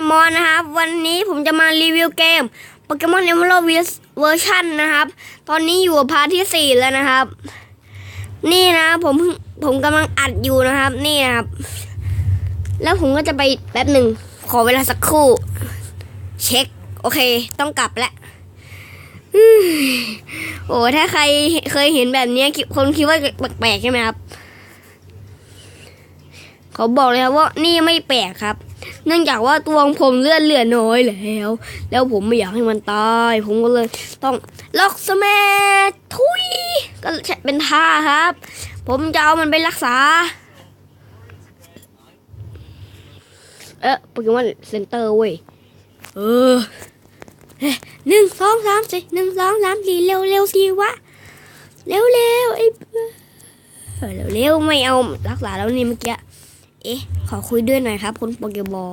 มอนนะครับ วันนี้ผมจะมารีวิวเกมโปเกมอนเอม a ลวิสเวอร์ชันนะครับ ตอนนี้อยู่กับพาร์ทที่สี่แล้วนะครับ นี่นะผมผมกำลังอัดอยู่นะครับ นี่นะครับ แล้วผมก็จะไปแป๊บหนึ่งขอเวลาสักครู่ เช็ค โอเค ต้องกลับแล้วอืมโอ้ถ้าใครเคยเห็นแบบนี้คิดคนคิดว่าแปลกๆใช่ไหมครับ เขาบอกเลยครับว่านี่ไม่แปลกครับ เนื่องจากว่าตัวของผมเลือดเหลือน้อยแล้ว แล้วผมไม่อยากให้มันตาย ผมก็เลยต้องล็อกสแมททุยก็เป็นท่าครับ ผมจะเอามันไปรักษา เออโปเกมอนเซ็นเตอร์เว้ย เออหนึ่งสองสามสี่หนึ่งสองสามสี่เร็วเร็วสิวะ เร็วเร็วไอ้เออเร็วเร็วไม่เอารักษาแล้วนี่เมื่อกี้ เอ๊ะ ขอคุยด้วยหน่อยครับ คุณโปเกบอล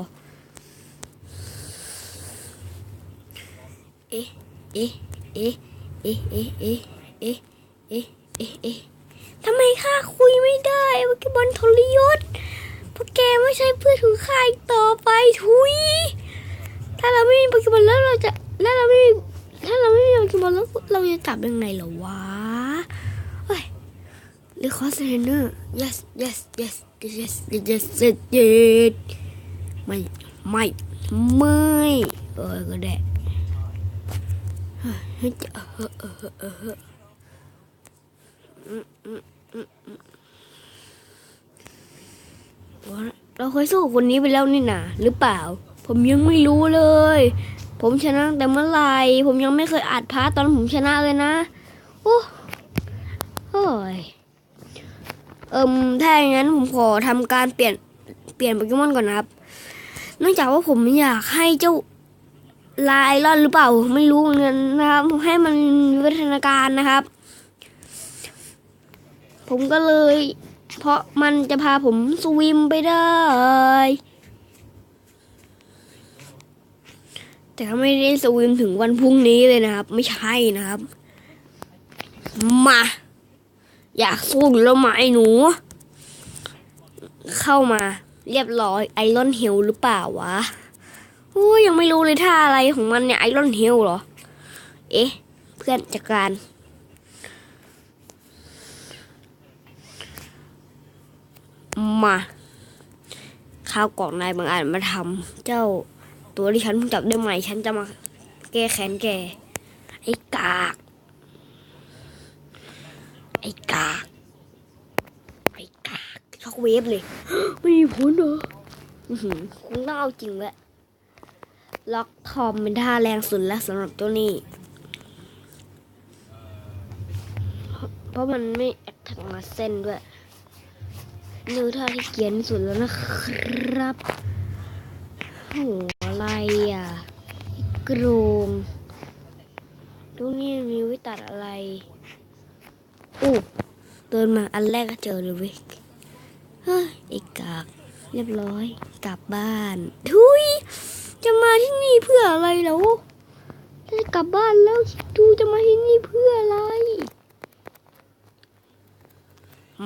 เอ๊ะ เอ๊ะ เอ๊ะ เอ๊ะ เอ๊ะ เอ๊ะ เอ๊ะ เอ๊ะ เอ๊ะ เอ๊ะทำไมข้าคุยไม่ได้โปเกบอลทรยศเพราะแกไม่ใช่เพื่อนของข้าอีกต่อไปทุย ถ้าเราไม่มีโปเกมอนแล้วเราจะ แล้วเราไม่มีถ้าเราไม่มีโปเกมอนแล้วเราจะจับยังไงเหรอวะ หรือคอสเทนเนอร์ yes yes yes yes yes yes yes ไม่ ไม่ ไม่โออก็ได้เราเคยสู้คนนี้ไปแล้วนี่นะหรือเปล่า ผมยังไม่รู้เลย ผมชนะแต่เมื่อไหร่ผมยังไม่เคยอัดพาตอนผมชนะเลยนะโอ้ย เอิมถ้าอย่างนั้นผมขอทำการเปลี่ยนเปลี่ยนโปเกมอนก่อนนะครับเนื่องจากว่าผมอยากให้เจ้าลาไอรอนหรือเปล่า ไม่รู้เหมือนกันนะครับให้มันวิวัฒนาการนะครับ ผมก็เลย เพราะมันจะพาผมสวิมไปได้ แต่ไม่ได้สวิมถึงวันพรุ่งนี้เลยนะครับ ไม่ใช่นะครับ มา อยากสู้แล้วไหมาไอ้หนู เข้ามาเรียบร้อยไอรอนเฮลหรือเปล่าวะโอ้ยยังไม่รู้เลยท่าอะไรของมันเนี่ยไอรอนเฮลเหรอ เอ๊ะ เพื่อนจัดการมาข้าวกล่องนายบางอาจมาทำเจ้าตัวที่ฉันเพิ่งจับได้ใหม่ ฉันจะมาแก้แค้นแกไอ้กาก อ้กากไอ้กากช็อกเวฟเลยไม่มีผลเหรออื้อหือคงต้องเอาจริงแหละล็อกทอมเป็นท่าแรงสุดแล้วสำหรับตัวนี้ เพราะมันไม่แอคแทกมาเส้นด้วยนี่คือท่าที่เกียนสุดแล้วนะครับโหอะไรอะกรงตรงนี้มีวิตัดอะไร อู้เดินมาอันแรกก็เจอเลยเว้ยเฮ้ยไอ้กากเรียบร้อยกลับบ้านทุยจะมาที่นี่เพื่ออะไรแล้วจะกลับบ้านแล้วดูจะมาที่นี่เพื่ออะไร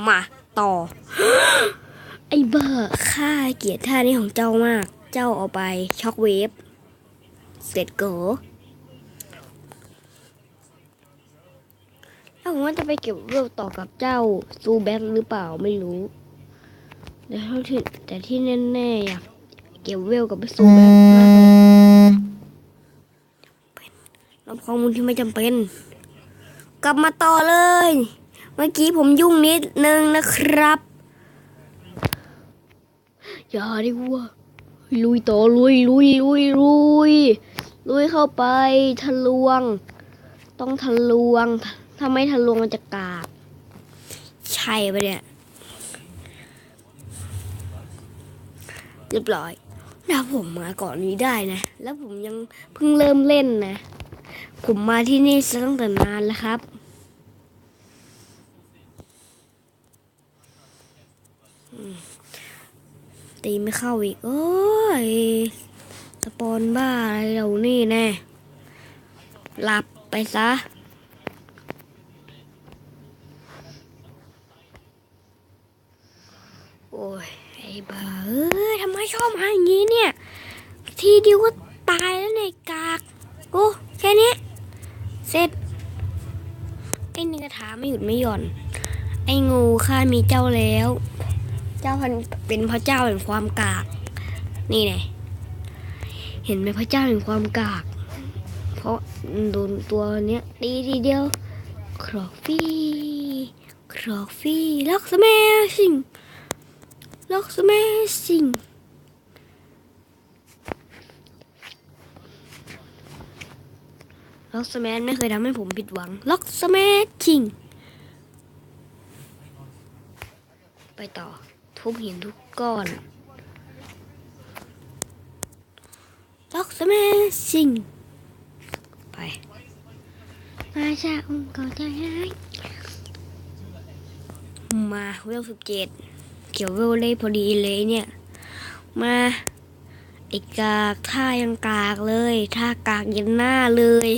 มาต่อ ไอ้เบอร์ข้าเกลียดท่านี้ของเจ้ามาก เจ้าเอาไปช็อกเวฟเสร็จเก๋ ถ้าผมว่าจะไปเก็บเวลต่อกับเจ้าซูแบทหรือเปล่าไม่รู้ แต่เท่าที่แต่ที่แน่ๆอยากเก็บเวลกับซูแบทมากเลยรับข้อมูลที่ไม่จำเป็น กลับมาต่อเลย เมื่อกี้ผมยุ่งนิดนึงนะครับ อย่าดิวัวลุยต่อลุยลุยลุยลุยลุยเข้าไปทะลวง ต้องทะลวง ถ้าไม่ทะลวงมันจะกากใช่ปะเนี่ย เรียบร้อยถ้าผมมาก่อนนี้ได้นะ แล้วผมยังเพิ่งเริ่มเล่นนะ ผมมาที่นี่ซะตั้งแต่นานแล้วครับ ตีไม่เข้าอีก โอ้ยสปอนบ้าอะไรเรานี่แน่หลับไปซะ โอ้ย ไอ้บ้าเอ้ยทำไมชอบมาอย่างนี้เนี่ย ทีเดียวก็ตายแล้วในกากโอ้แค่นี้ เสร็จ ไอ้นี่กระถาไม่หยุดไม่หย่อน ไอ้งูข้ามีเจ้าแล้ว เจ้าพันเป็นพระเจ้าแห่งความกาก นี่ไงเห็นไหมพระเจ้าแห่งความกาก เพราะโดนตัวเนี้ยตีทีเดียว ครอกฟี่ ครอกฟี่ล็อกสแมชิง ล็อกสแมชิงล็อกสแมนไม่เคยทำให้ผมผิดหวัง ล็อกสแมชิง ไปต่อ ทุบหินทุกก้อน ล็อกสแมชิง ไปมาชาองค์ก่าใจร้ายมาเวลสิบเจ็ด เกี่ยวเวลเลยพอดีเลยเนี่ย มาไอ้กากท่ายังกากเลยท่ากากยันหน้าเลย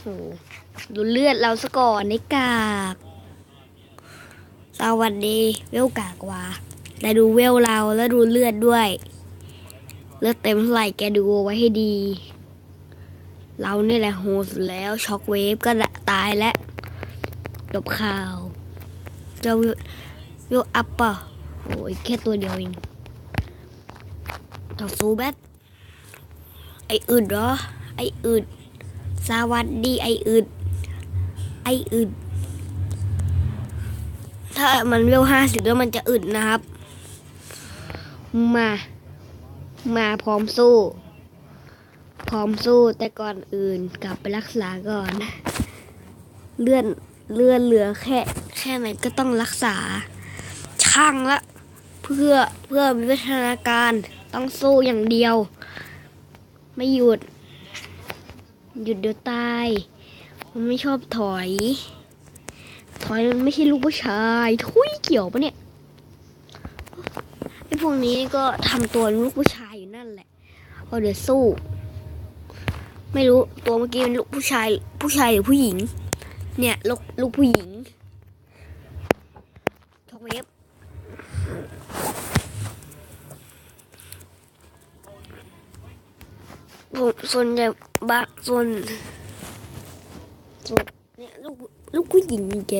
โอ้ดูเลือดเราซะก่อนไอ้กาก สวัสดีเวลกากว่าแต่ดูเวลเราแล้วดูเลือดด้วย เลือดเต็มไหร่แกดูเอาไว้ให้ดี เรานี่แหละโหดสุดแล้วช็อกเวฟก็ตายแล้วจบข่าวเจะวิวอัปปะโอ้ยแค่ตัวเดียวเองต่อสู้แบทไออึดเหรอ ไออึดสวัสดีไออึดไออึดถ้ามันเวลห้าสิบแล้วมันจะอึดนะครับ มา มาพร้อมสู้ พร้อมสู้แต่ก่อนอื่นกลับไปรักษาก่อน เลื่อนเลื่อนเหลือแค่แค่ไหนก็ต้องรักษา ช่างละ เพื่อเพื่อวิวัฒนาการต้องสู้อย่างเดียว ไม่หยุด หยุดเดี๋ยวตาย มันไม่ชอบถอย ถอยมันไม่ใช่ลูกผู้ชายทุยเกี่ยวปะเนี่ยไอพวกนี้ก็ทำตัวลูกผู้ชายอยู่นั่นแหละพอเดี๋ยวสู้ ไม่รู้ตัวเมื่อกี้เป็นลูกผู้ชาย ผู้ชายหรือผู้หญิง เนี่ยลูกลูกผู้หญิงทอกเวฟผมส่วนใหญ่บางส่วนส่วนเนี่ยลูกลูกผู้หญิงแก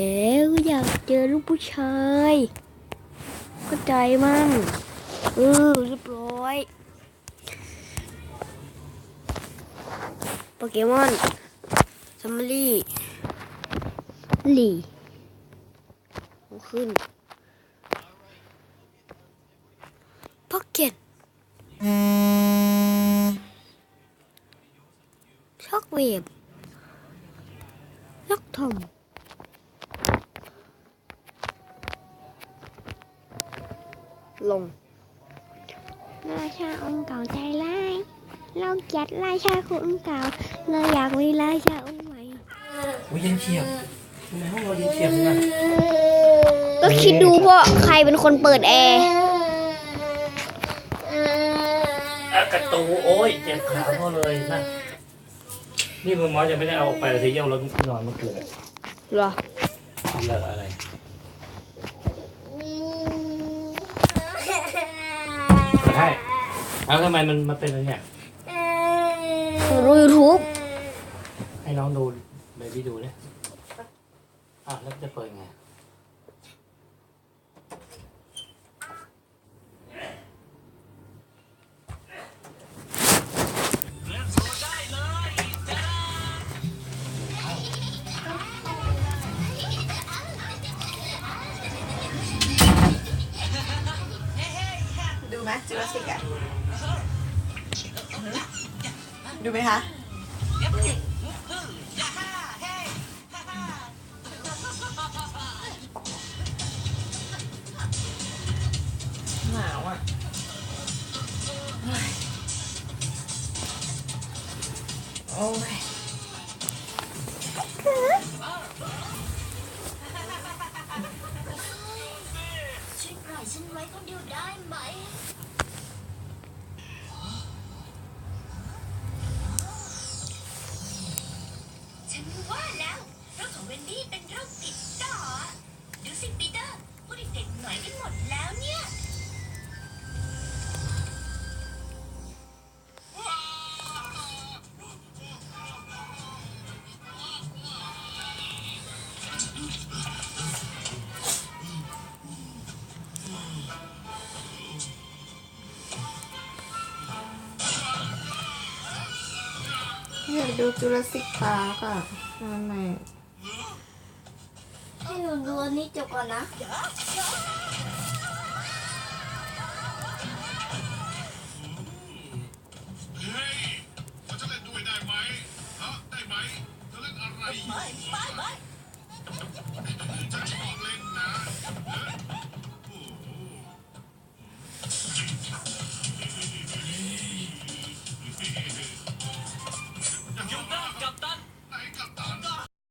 ก็อยากเจอลูกผู้ชายเข้าใจมั่งเออเรียบร้อย โปเกมอนซัมมารีหลีเอาขึ้นพ็อกเก็ตช็อกเวฟล็อกทอมลง ราชาองค์เก่าใจร้าย เราเกลียดราชาองค์เก่า เราอยากมีราชาองค์ใหม่อุ้ยเย็นเฉียบทำไมห้องเราเย็นเฉียบจังอะก็คิดดูเพราะใครเป็นคนเปิดแอร์อะกระตูโอ้ยเจ็บขาพ่อเลยนะนี่คุณหมอจะไม่ได้เอาออกไปเลยที่เยี่ยมรถนอนเมื่อคืนอะเหรอเหลืออะไรใช่แล้วทำไมมันมาเป็นอะไรเนี่ยรู้ยูทูบ ให้น้องดูเบบี้ดูเนี่ยอะแล้วจะเปิดไงดูไหมจูราสสิกอะดูไหมคะ อ้ยช่วยปล่อยฉันไว้คนเดียวได้ไหม ฉันว่าแล้วโรคของเวนดี้เป็นโรคติดต่อ ดูสิปีเตอร์พูดเด็กๆหน่อยนกันหมดแล้วเนี่ย อยากดูจุลศิษย์ปาค่ะทำไมให้หนูดูอันนี้จบก่อนนะไม่ไม่ไม่ฉันชอบเล่นนะ